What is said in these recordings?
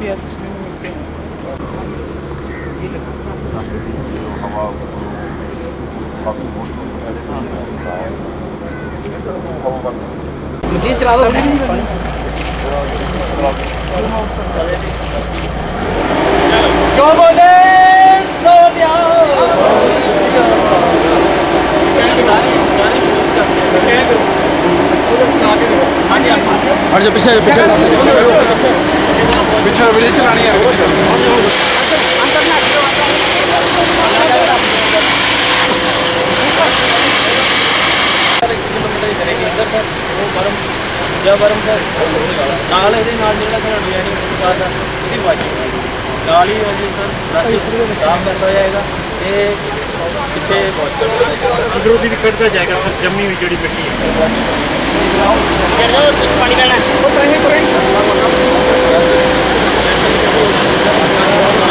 भी आप मिलते हैं मशीन चला दो क्यों बोले और जो पीछे पीछे ਪਿੱਛੇ ਵੀਡੀਓ ਚਲਾਣੀ ਹੈ ਜਾਂ ਵਰਮ ਦਾ ਨਾਲ ਇਹਦੇ ਨਾਲ ਜਿਹੜਾ ਸਾਡਾ ਡਿਜ਼ਾਈਨਿੰਗ ਬਾਅਦ ਇਹਦੀ ਵਾਜੀ ਨਾਲ ਹੀ ਉਹ ਜੀ ਸਰ ਰਸ਼ ਸਾਫ਼ ਕਰਦਾ ਜਾਏਗਾ ਇਹ ਕਰਦਾ ਜਾਏਗਾ ਅੰਦਰੋਂ ਦੀ ਵੀ ਕੱਢਦਾ ਜਾਏਗਾ ਜੰਮੀ ਵੀ ਜਿਹੜੀ ਮਿੱਟੀ ਹੈ ਪਾਣੀ ਪੈਣਾ Mohali Thank you.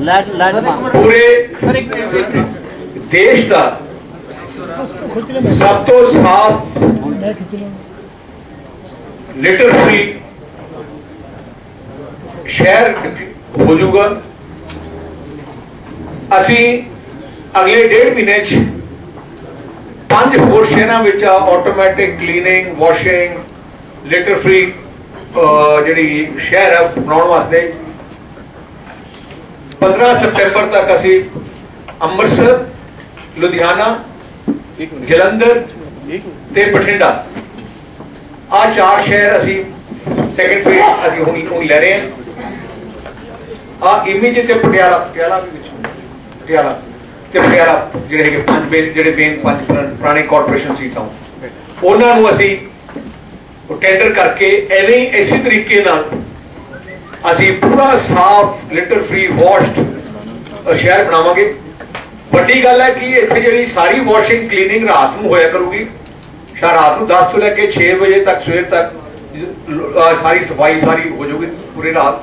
Let let ਪੂਰੇ ਦੇਸ਼ ਦਾ ਸਭ ਤੋਂ ਸਾਫ਼ ਲਿਟਰ ਫ੍ਰੀ ਸ਼ਹਿਰ ਹੋ ਜਾਊਗਾ ਅਸੀਂ ਅਗਲੇ ਡੇਢ ਮਹੀਨੇ ਚ ਪੰਜ ਹੋਰ ਸ਼ਹਿਰਾਂ ਵਿੱਚ automatic cleaning washing litre free ਜਿਹੜੀ ਸ਼ਹਿਰ ਹੈ ਬਣਾਉਣ ਵਾਸਤੇ 15 ਸਤੰਬਰ ਤੱਕ ਅਸੀਂ ਅੰਮ੍ਰਿਤਸਰ, ਲੁਧਿਆਣਾ, ਜਲੰਧਰ ਤੇ ਬਠਿੰਡਾ। ਆ ਚਾਰ ਸ਼ਹਿਰ ਅਸੀਂ ਸੈਕੰਡ ਫੇਜ਼ ਅਸੀਂ ਹੁਣ ਹੁਣ ਲੈ ਰਹੇ ਹਾਂ। ਆ ਇਮੇਜ ਤੇ ਪਟਿਆਲਾ ਪਟਿਆਲਾ ਵੀ ਵਿੱਚ ਪਟਿਆਲਾ ਤੇ ਪਟਿਆਲਾ ਜਿਹੜੇ ਹੈਗੇ ਪੰਜ ਮੇਨ ਜਿਹੜੇ ਮੇਨ ਪੰਜ ਪੁਰਾਣੇ ਕਾਰਪੋਰੇਸ਼ਨ ਸੀਟਾਂ ਉਹਨਾਂ ਨੂੰ ਅਸੀਂ ਟੈਂਡਰ ਕਰਕੇ ਐਵੇਂ ਹੀ ਇਸੇ ਤਰੀਕੇ ਨਾਲ ਅਸੀਂ ਪੂਰਾ ਸਾਫ਼ ਲਿਟਰ ਫ੍ਰੀ ਵਾਸ਼ਡ ਸ਼ਹਿਰ ਬਣਾਵਾਂਗੇ। ਵੱਡੀ ਗੱਲ ਹੈ ਕਿ ਇੱਥੇ ਜਿਹੜੀ ਸਾਰੀ ਵਾਸ਼ਿੰਗ ਕਲੀਨਿੰਗ ਰਾਤ ਨੂੰ ਹੋਇਆ ਕਰੂਗੀ। ਸ਼ਾ ਰਾਤ ਨੂੰ 10 ਤੋਂ ਲੈ ਕੇ 6 ਵਜੇ ਤੱਕ, ਸਵੇਰ ਤੱਕ ਸਾਰੀ ਸਫ਼ਾਈ ਸਾਰੀ ਹੋ ਜਾਊਗੀ ਪੂਰੀ ਰਾਤ।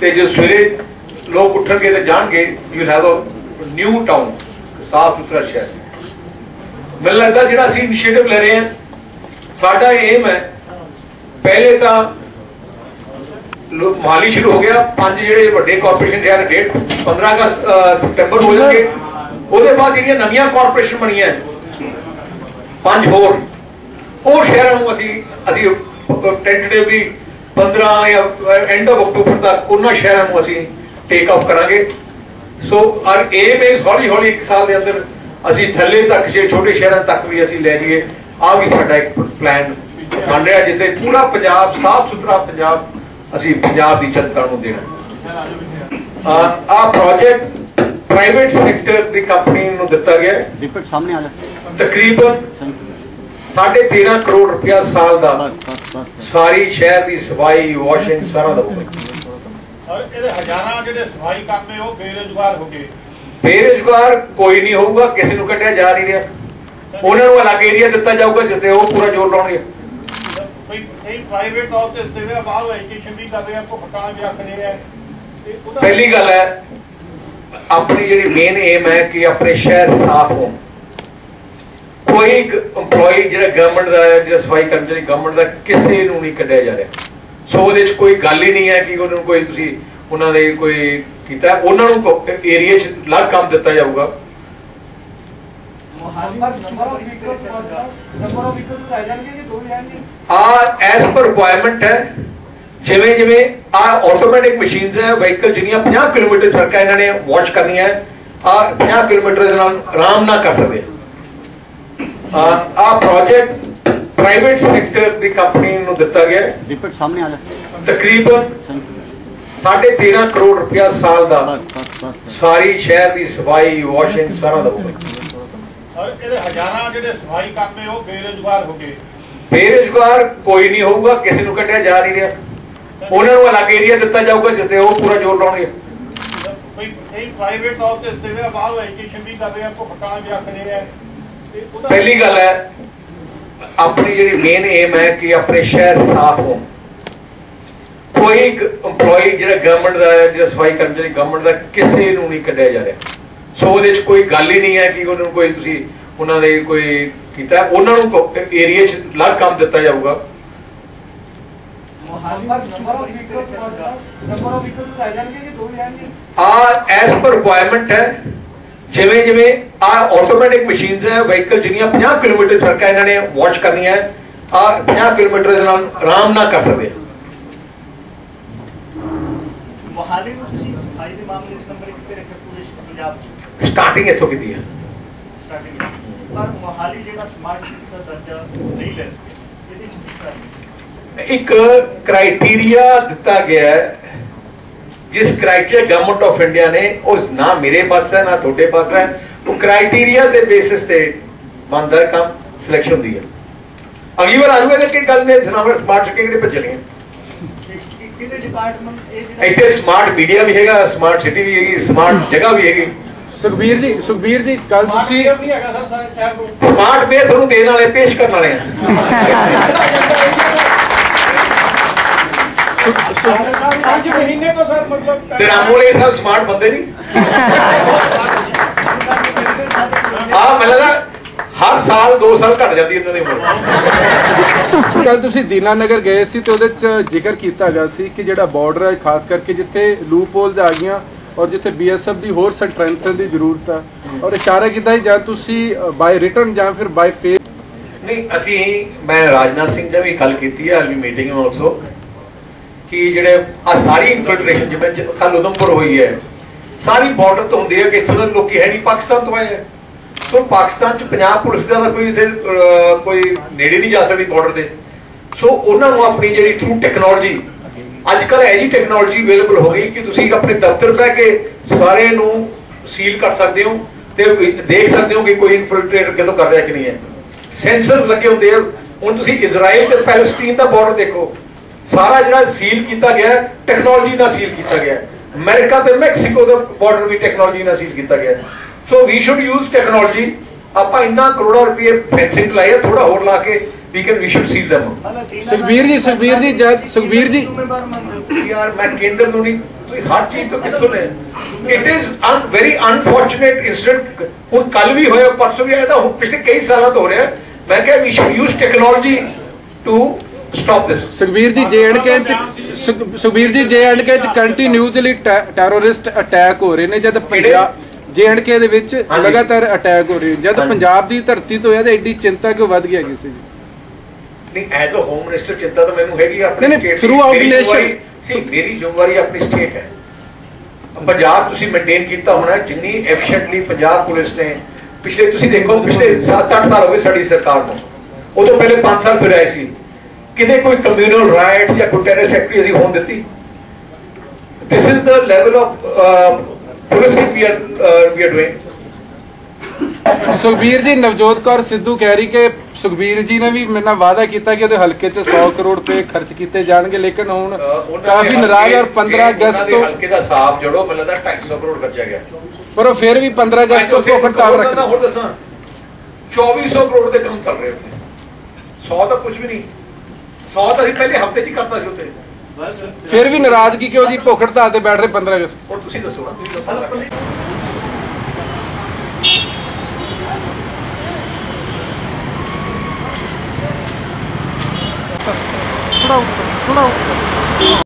ਤੇ ਜੇ ਸਵੇਰੇ ਲੋਕ ਉੱਠਣਗੇ ਤੇ ਜਾਣਗੇ you have a new town ਸਾਫ਼ ਸੁਥਰਾ ਸ਼ਹਿਰ। ਮੈਨੂੰ ਲੱਗਦਾ ਜਿਹੜਾ ਅਸੀਂ ਇਨੀਸ਼ੀਏਟਿਵ ਲੈ ਰਹੇ ਹਾਂ, ਸਾਡਾ ਏਮ ਹੈ ਪਹਿਲੇ ਤਾਂ ਮਾਲੀ ਸ਼ੁਰੂ ਹੋ ਗਿਆ ਪੰਜ ਜਿਹੜੇ ਵੱਡੇ ਕਾਰਪੋਰੇਸ਼ਨ ਸ਼ਹਿਰ ਡੇਟ 15 ਅਗਸਤ ਅਹ, ਸਤੰਬਰ ਹੋ ਜਾਣਗੇ। ਉਹਦੇ ਬਾਅਦ ਜਿਹੜੀਆਂ ਨਵੀਆਂ ਕਾਰਪੋਰੇਸ਼ਨ ਬਣੀਆਂ ਪੰਜ ਹੋਰ। ਉਹ ਸ਼ਹਿਰਾਂ ਨੂੰ ਅਸੀਂ ਅਸੀਂ ਟੈਂਟੇਟਿਵਲੀ 15 ਜਾਂ ਐਂਡ ਆਫ ਅਕਤੂਬਰ ਤੱਕ ਉਹਨਾਂ ਸ਼ਹਿਰਾਂ ਨੂੰ ਅਸੀਂ ਟੇਕ ਆਫ ਕਰਾਂਗੇ। ਸੋ ਔਰ ਏਮ ਇਸ ਹੌਲੀ ਹੌਲੀ ਇੱਕ ਸਾਲ ਦੇ ਅੰਦਰ ਅਸੀਂ ਥੱਲੇ ਤੱਕ ਜੇ ਛੋਟੇ ਸ਼ਹਿਰਾਂ ਤੱਕ ਵੀ ਅਸੀਂ ਲੈ ਜਾਈਏ। ਆ ਵੀ ਸਾਡਾ ਇੱਕ ਪਲਾਨ ਬਣ ਰਿਹਾ ਜਿੱਥੇ ਪੂਰਾ ਪੰਜਾਬ ਸਾਫ਼ ਸੁਥਰਾ ਪੰਜਾਬ ਅਸੀਂ ਪੰਜਾਬ ਦੀ ਜਨਤਾ ਨੂੰ ਦੇਣਾ। ਆ ਪ੍ਰੋਜੈਕਟ ਪ੍ਰਾਈਵੇਟ ਸੈਕਟਰ ਦੀ ਕੰਪਨੀ ਨੂੰ ਦਿੱਤਾ ਗਿਆ ਹੈ। ਦੀਪਕ ਸਾਹਮਣੇ ਆ ਜਾ। ਤਕਰੀਬਨ ਥੈਂਕ ਯੂ 13.5 ਕਰੋੜ ਰੁਪਇਆ ਸਾਲ ਦਾ ਸਾਰੀ ਸ਼ਹਿਰ ਦੀ ਸਫ਼ਾਈ ਵਾਸ਼ਿੰਗ ਸਾਰਾ ਦਾ ਇਹਦੇ ਹਜ਼ਾਰਾਂ ਜਿਹੜੇ ਸਫ਼ਾਈ ਕਰਦੇ ਉਹ ਬੇਰੁਜ਼ਗਾਰ ਹੋ ਗਏ। ਬੇਰੁਜ਼ਗਾਰ ਕੋਈ ਨਹੀਂ ਹੋਊਗਾ ਕਿਸੇ ਨੂੰ ਕੱਢਿਆ ਜਾ ਨਹੀਂ ਰਿਹਾ। ਉਹਨਾਂ ਨੂੰ ਅਲੱਗ ਏਰੀਆ ਦਿੱਤਾ ਜਾਊਗਾ ਜਿੱਥੇ ਉਹ ਪੂਰਾ ਜ਼ੋਰ ਲਾਉਣਗੇ। ਕੋਈ ਪ੍ਰਾਈਵੇਟ ਤੌਰ ਤੇ ਇਸ ਬਾਹਰ ਐਜੂਕੇਸ਼ਨ ਵੀ ਕਰ ਰਹੇ ਆ ਭੁਗਤਾਨ ਵੀ ਰੱਖ ਆ। ਪਹਿਲੀ ਗੱਲ ਹੈ, ਆਪਣੀ ਜਿਹੜੀ ਮੇਨ ਏਮ ਹੈ ਕਿ ਆਪਣੇ ਸ਼ਹਿਰ ਸਾਫ਼ ਹੋਣ। ਕੋਈ EMPLOYE ਜਿਹੜਾ ਗਵਰਨਮੈਂਟ ਦਾ ਹੈ, ਜਿਹੜਾ ਸਫ਼ਾਈ ਕਰਮਚਾਰੀ ਗਵਰਨਮੈਂਟ ਦਾ, ਕਿਸੇ ਨੂੰ ਨਹੀਂ ਕੱਢਿਆ ਜਾ ਰਿਹਾ। ਸੋ ਉਹਦੇ 'ਚ ਕੋਈ ਗੱਲ ਹੀ ਨਹੀਂ ਹੈ ਕਿ ਉਹਨਾਂ ਨੂੰ ਕੋਈ ਤੁਸੀਂ, ਉਹਨਾਂ ਦੇ ਕੋਈ ਕੀਤਾ। ਉਹਨਾਂ ਨੂੰ ਏਰੀਆ 'ਚ ਅਲੱਗ ਕੰਮ ਦਿੱਤਾ ਜਾਊਗਾ। ਆ ਐਸ ਪਰ ਰਿਕੁਆਇਰਮੈਂਟ ਹੈ ਜਿਵੇਂ ਜਿਵੇਂ ਆ ਆਟੋਮੈਟਿਕ ਮਸ਼ੀਨਸ ਹੈ ਵਹੀਕਲ ਜਿਹੜੀਆਂ 50 ਕਿਲੋਮੀਟਰ ਸੜਕਾਂ ਇਹਨਾਂ ਨੇ ਵਾਸ਼ ਕਰਨੀਆਂ ਹੈ ਆ 50 ਕਿਲੋਮੀਟਰ ਦੇ ਨਾਲ ਆਰਾਮ ਨਾਲ ਕਰ ਸਕਦੇ ਆ ਆ ਪ੍ਰੋਜੈਕਟ ਪ੍ਰਾਈਵੇਟ ਸੈਕਟਰ ਦੀ ਕੰਪਨੀ ਨੂੰ ਦਿੱਤਾ ਗਿਆ ਹੈ। ਦੀਪਕ ਸਾਹਮਣੇ ਆ ਜਾ ਤਕਰੀਬਨ ਥੈਂਕ ਯੂ 13.5 ਕਰੋੜ ਰੁਪਇਆ ਸਾਲ ਦਾ ਬਸ ਬਸ ਬਸ ਸਾਰੀ ਸ਼ਹਿਰ ਦੀ ਸਫ਼ਾਈ ਵਾਸ਼ਿੰਗ ਸਾਰਾ ਦਾ ਹੋਵੇਗਾ ਔਰ ਇਹਦੇ ਹਜ਼ਾਰਾਂ ਜਿਹੜੇ ਸਫ਼ਾਈ ਕਰਦੇ ਉਹ ਬੇਰੁਜ਼ਗਾਰ ਹੋ ਗਏ। ਬੇਰੁਜ਼ਗਾਰ ਕੋਈ ਨਹੀਂ ਹੋਊਗਾ ਕਿਸੇ ਨੂੰ ਕੱਢਿਆ ਜਾ ਨਹੀਂ ਰਿਹਾ। ਉਹਨਾਂ ਨੂੰ ਅਲੱਗ ਏਰੀਆ ਦਿੱਤਾ ਜਾਊਗਾ ਜਿੱਥੇ ਉਹ ਪੂਰਾ ਜ਼ੋਰ ਲਾਉਣਗੇ। ਕੋਈ ਕਈ ਪ੍ਰਾਈਵੇਟ ਤੌਰ ਤੇ ਦੇ ਬਾਹਰ ਐਜੂਕੇਸ਼ਨ ਵੀ ਕਰ ਰਹੇ ਭੁਗਤਾਨ ਵੀ ਰੱਖ ਰਹੇ ਪਹਿਲੀ ਗੱਲ ਹੈ ਆਪਣੀ ਜਿਹੜੀ ਮੇਨ ਏਮ ਹੈ ਕਿ ਆਪਣੇ ਸ਼ਹਿਰ ਸਾਫ਼ ਹੋਣ। ਕੋਈ EMPLOYE ਜਿਹੜਾ ਗਵਰਨਮੈਂਟ ਦਾ ਹੈ ਜਿਹੜਾ ਸਫ਼ਾਈ ਕਰਮਚਾਰੀ ਗਵਰਨਮੈਂਟ ਦਾ ਕਿਸੇ ਨੂੰ ਨਹੀਂ ਕੱਢਿਆ ਜਾ ਰਿਹਾ। ਸੋ ਉਹਦੇ 'ਚ ਕੋਈ ਗੱਲ ਹੀ ਨਹੀਂ ਹੈ ਕਿ ਉਹਨਾਂ ਨੂੰ ਕੋਈ ਤੁਸੀਂ ਉਹਨਾਂ ਦੇ ਕੋਈ ਕੀਤਾ। ਉਹਨਾਂ ਨੂੰ ਏਰੀਆ 'ਚ ਅਲੱਗ ਕੰਮ ਦਿੱਤਾ ਜਾਊਗਾ। ਆ ਐਸ ਪਰ ਰਿਕੁਆਇਰਮੈਂਟ ਹੈ ਜਿਵੇਂ ਜਿਵੇਂ ਆ ਆਟੋਮੈਟਿਕ ਮਸ਼ੀਨਸ ਹੈ ਵਹੀਕਲ ਜਿਹੜੀਆਂ 50 ਕਿਲੋਮੀਟਰ ਸੜਕਾਂ ਇਹਨਾਂ ਨੇ ਵਾਸ਼ ਕਰਨੀਆਂ ਆ 50 ਕਿਲੋਮੀਟਰ ਦੇ ਨਾਲ ਆਰਾਮ ਨਾਲ ਕਰ ਸਕਦੇ ਆ ਮੋਹਾਲੀ ਨੂੰ ਤੁਸੀਂ ਸਫ਼ਾਈ ਦੇ ਮਾਮਲੇ 'ਚ ਨੰਬਰ 1 ਤੇ ਰੱਖਿਆ ਪੂਰੇ ਪੰਜਾਬ 'ਚ ਸਟਾਰਟਿੰਗ ਇੱਥੋਂ ਕੀਤੀ ਹੈ ਸਟਾਰਟਿੰਗ ਪਰ ਮੋਹਾਲੀ ਜਿਹੜਾ ਸਮਾਰਟ ਸਿਟੀ ਦਾ ਦਰਜਾ ਨਹੀਂ ਲੈ ਸਕਿਆ ਇਹਦੇ 'ਚ ਕੀ ਕਾਰਨ ਹੈ? ਇੱਕ ਕ੍ਰਾਈਟੇਰੀਆ ਦਿੱਤਾ ਗਿਆ ਹੈ ਜਿਸ ਕ੍ਰਾਈਟੇਰੀਆ ਗਵਰਨਮੈਂਟ ਆਫ ਇੰਡੀਆ ਨੇ ਉਹ ਨਾ ਮੇਰੇ ਪਾਸ ਹੈ ਨਾ ਤੁਹਾਡੇ ਪਾਸ ਹੈ ਉਹ ਕ੍ਰਾਈਟੇਰੀਆ ਦੇ ਬੇਸਿਸ ਤੇ ਬਣਦਾ ਹੈ ਕੰਮ ਸਿਲੈਕਸ਼ਨ ਹੁੰਦੀ ਹੈ ਅਗਲੀ ਵਾਰ ਆਜੂਗਾ ਕਿ ਗੱਲ ਨੇ ਸਨਾਵਰ ਸਮਾਰਟ ਸਿਟੀ ਕਿਹੜੇ ਭੱਜਣੀਆਂ ਕਿ- ਕਿ- ਕਿਹੜੇ ਡਿਪਾਰਟਮੈਂਟ ਇਹ ਜਿਹੜਾ ਇੱਥੇ ਸਮਾਰਟ ਮੀਡੀਆ ਵੀ ਹੈਗਾ ਸਮਾਰਟ ਸਿਟੀ ਵੀ ਹੈਗੀ ਸਮਾਰਟ ਜਗ੍ਹਾ ਵੀ ਹੈਗੀ। ਸੁਖਬੀਰ ਜੀ ਸੁਖਬੀਰ ਜੀ ਕੱਲ ਤੁਸੀਂ ਸਮਾਰਟ ਵੇ ਤੁਹਾਨੂੰ ਦੇਣ ਵਾਲੇ ਪੇਸ਼ ਕਰਨ ਵਾਲੇ ਆ। ਪੰਜ ਮਹੀਨੇ ਤੋਂ ਸਰ ਮਤਲਬ ਤੇ ਰਾਮੋਲੇ ਸਾਹਿਬ ਸਮਾਰਟ ਬੰਦੇ ਨਹੀਂ। ਆ ਮੈਨੂੰ ਹਰ ਸਾਲ 2 ਸਾਲ ਘਟ ਜਾਂਦੀ ਇਹਨਾਂ ਦੀ ਉਮਰ। ਕੱਲ ਤੁਸੀਂ ਦੀਨਾਨਗਰ ਗਏ ਸੀ ਤੇ ਉਹਦੇ ਚ ਜ਼ਿਕਰ ਕੀਤਾ ਗਿਆ ਸੀ ਕਿ ਜਿਹੜਾ ਬਾਰਡਰ ਹੈ ਖਾਸ ਕਰਕੇ ਜਿੱਥੇ ਲੂਪ ਹੋਲਸ ਆ ਗਈਆਂ ਔਰ ਜਿੱਥੇ ਬੀਐਸਐਫ ਦੀ ਹੋਰ ਸਟਰੈਂਥਨ ਦੀ ਜ਼ਰੂਰਤ ਹੈ ਔਰ ਇਸ਼ਾਰਾ ਕੀਤਾ ਜਾਂ ਤੁਸੀਂ ਬਾਈ ਰਿਟਰਨ ਜਾਂ ਫਿਰ ਬਾਈ ਫੇਸ ਨਹੀਂ ਅਸੀਂ ਮੈਂ ਰਾਜਨਾਥ ਸਿੰਘ ਜੀ ਵੀ ਗੱਲ ਕੀਤੀ ਹੈ ਅਲਵੀ ਮੀਟਿੰਗ ਆਲਸੋ ਕਿ ਜਿਹੜੇ ਆ ਸਾਰੀ ਇਨਫਿਲਟ੍ਰੇਸ਼ਨ ਜਿਵੇਂ ਕੱਲ ਉਦਮਪੁਰ ਹੋਈ ਹੈ ਸਾਰੀ ਬਾਰਡਰ ਤੋਂ ਹੁੰਦੀ ਹੈ ਕਿ ਇੱਥੋਂ ਦੇ ਲੋਕੀ ਹੈ ਨਹੀਂ ਪਾਕਿਸਤਾਨ ਤੋਂ ਆਏ ਹੈ। ਸੋ ਪਾਕਿਸਤਾਨ ਚ ਪੰਜਾਬ ਪੁਲਿਸ ਦਾ ਕੋਈ ਇੱਥੇ ਕੋਈ ਨੇੜੇ ਨਹੀਂ ਜਾ ਸਕਦੀ ਬਾਰਡਰ ਦੇ ਸੋ ਉਹਨਾਂ ਨੂੰ ਆਪਣੀ ਜਿਹੜੀ ਥਰੂ ਟੈਕਨੋਲੋਜੀ ਅੱਜ ਕੱਲ ਇਹ ਜੀ ਟੈਕਨੋਲੋਜੀ ਅਵੇਲੇਬਲ ਹੋ ਗਈ ਕਿ ਤੁਸੀਂ ਆਪਣੇ ਦਫ਼ਤਰ ਬਹਿ ਕੇ ਸਾਰੇ ਨੂੰ ਸੀਲ ਕਰ ਸਕਦੇ ਹੋ ਤੇ ਦੇਖ ਸਕਦੇ ਹੋ ਕਿ ਕੋਈ ਇਨਫਿਲਟ੍ਰੇਟ ਕਿਤੋਂ ਕਰ ਰਿਹਾ ਕਿ ਨਹੀਂ ਹੈ। ਸੈਂਸਰਸ ਲੱਗੇ ਹੁੰਦੇ ਆ। ਹੁਣ ਤੁਸੀਂ ਇਜ਼ਰਾਈਲ ਤੇ ਪੈਲਸਟੀਨ ਦਾ ਬਾਰਡਰ ਦੇਖੋ। ਸਾਰਾ ਜਿਹੜਾ ਸੀਲ ਕੀਤਾ ਗਿਆ ਟੈਕਨੋਲੋਜੀ ਨਾਲ ਸੀਲ ਕੀਤਾ ਗਿਆ ਹੈ। ਅਮਰੀਕਾ ਤੇ ਮੈਕਸੀਕੋ ਦਾ ਬਾਰਡਰ ਵੀ ਟੈਕਨੋਲੋਜੀ ਨਾਲ ਸੀਲ ਕੀਤਾ ਗਿਆ so we should use technology ਆਪਾਂ ਇੰਨਾ ਕਰੋੜਾਂ ਰੁਪਏ ਫੈਂਸਿੰਗ ਲਾਇਆ ਥੋੜਾ ਹੋਰ ਲਾ ਕੇ we can we should seal them ਮਤਲਬ ਦੀਨਾ ਸੁਖਬੀਰ ਜੀ, ਸੁਖਬੀਰ ਜੀ, ਜਦ- ਸੁਖਬੀਰ ਜੀ- ਜ਼ਿੰਮੇਵਾਰ ਮੰਨਦੇ ਹੋ ਯਾਰ ਮੈਂ ਕੇਂਦਰ ਨੂੰ ਨਹੀਂ ਤੁਸੀਂ ਹਰ ਚੀਜ਼ ਤੋਂ ਕਿੱਥੋਂ ਲੈ it is an very unfortunate incident ਹੁਣ ਕੱਲ ਵੀ ਹੋਇਆ ਪਰਸੋਂ ਵੀ ਆਇਆ ਤਾਂ ਹੁਣ ਪਿਛਲੇ ਕਈ ਸਾਲਾਂ ਤੋਂ ਹੋ ਰਿਹਾ ਮੈਂ ਕਿਹਾ we should use technology to stop this Sukhbir ji J and K ਚ ਸੁਖ- ਸੁਖਬੀਰ ਜੀ ਜੇਐਂਡਕੇ ਚ ਕੰਟੀਨਿਊਸਲੀ ਟੈਰਰਿਸਟ ਅਟੈਕ ਹੋ ਰਹੇ ਨੇ ਜਦ ਪੰਜਾਬ ਜੇਐਂਡਕੇ ਦੇ ਵਿੱਚ ਹਾਂਜੀ। ਲਗਾਤਾਰ ਅਟੈਕ ਹੋ ਰਹੇ। ਜਦ ਹਾਂਜੀ। ਪੰਜਾਬ ਦੀ ਧਰਤੀ ਤੋਂ ਤਾਂ ਐਡੀ ਚਿੰਤਾ ਕਿਉਂ ਵੱਧ ਗਿਆ ਕਿਸੇ ਦੀ ਨਹੀਂ ਐਜ਼ ਅ ਹੋਮ ਮਿਨਿਸਟਰ ਚਿੰਤਾ ਤਾਂ ਮੈਨੂੰ ਹੈਗੀ ਆਪਣੀ ਨਹੀਂ, ਨਹੀਂ, state ਦੀ। throughout ਮੇਰੀ nation- ਜ਼ਿੰਮੇਵਾਰੀ- see, ਮੇਰੀ ਜ਼ਿੰਮੇਵਾਰੀ ਆਪਣੀ ਸਟੇਟ ਹੈ ਪੰਜਾਬ ਤੁਸੀਂ ਮੇਨਟੇਨ ਕੀਤਾ ਹੋਣਾ ਹੈ, ਜਿੰਨੀ ਐਫੀਸ਼ੀਐਂਟਲੀ ਪੰਜਾਬ ਪੁਲਿਸ ਨੇ ਪਿਛਲੇ ਤੁਸੀਂ ਦੇਖੋ ਪਿਛਲੇ 7-8 ਸਾਲ ਹੋ ਗਏ ਸਾਡੀ ਸਰਕਾਰ ਨੂੰ ਉਦੋਂ ਪਹਿਲੇ 5 ਸਾਲ ਫਿਰ ਆਏ ਸੀ ਕਿਤੇ ਕੋਈ ਕਮਿਊਨਲ ਰਾਈਟਸ ਜਾਂ ਕੋਈ ਟੈਰਰਿਸਟ ਐਕਟਿਵਿਟੀ ਅਸੀਂ ਹੋਣ ਦਿੱਤੀ this is the level of uh, policing we are uh, we are doing Sukhbir ji Navjot Kaur Sidhu ਕਹਿ ਰਹੀ ਕਿ ਸੁਖਬੀਰ ਜੀ ਨੇ ਵੀ ਮੇਰੇ ਨਾਲ ਵਾਅਦਾ ਕੀਤਾ ਕਿ ਉਹਦੇ ਹਲਕੇ 'ਚ 100 ਕਰੋੜ ਰੁਪਏ ਖਰਚ ਕੀਤੇ ਜਾਣਗੇ ਲੇਕਿਨ ਹੁਣ ਕਾਫੀ ਨਾਰਾਜ਼ ਔਰ ਹਲਕੇ- 15 ਅਗਸਤ ਤੋਂ ਹਲਕੇ ਦਾ ਹਿਸਾਬ ਜੋੜੋ ਮੈਨੂੰ ਲੱਗਦਾ 250 ਕਰੋੜ ਖਰਚਿਆ ਗਿਆ। ਪਰ ਉਹ ਫਿਰ ਵੀ 15 ਅਗਸਤ ਤੋਂ ਭੁੱਖ ਹੜਤਾਲ ਰੱਖ ਹੋਰ ਦੱਸਾਂ। 2400 ਕਰੋੜ ਦੇ ਕੰਮ ਚੱਲ ਰਹੇ ਉੱਥੇ। 100 ਤਾਂ ਕੁਝ ਵੀ ਨਹੀਂ। 100 ਤਾਂ ਅਸੀਂ ਪਹਿਲੇ ਹਫ਼ਤੇ 'ਚ ਕਰਤਾ ਸੀ ਉੱਥੇ। ਫਿਰ ਵੀ ਨਾਰਾਜ਼ਗੀ ਕਿਉਂ ਜੀ? ਭੁੱਖ ਹੜਤਾਲ ਤੇ ਬੈਠ ਰਹੇ 15 ਅਗਸਤ। ਹੁਣ ਤੁਸੀਂ ਦੱਸੋ ਨਾ ਤੁਸੀਂ ਦੱਸੋ ਥੋੜਾ ਉੱਪਰ ਥੋੜਾ ਉੱਪਰ।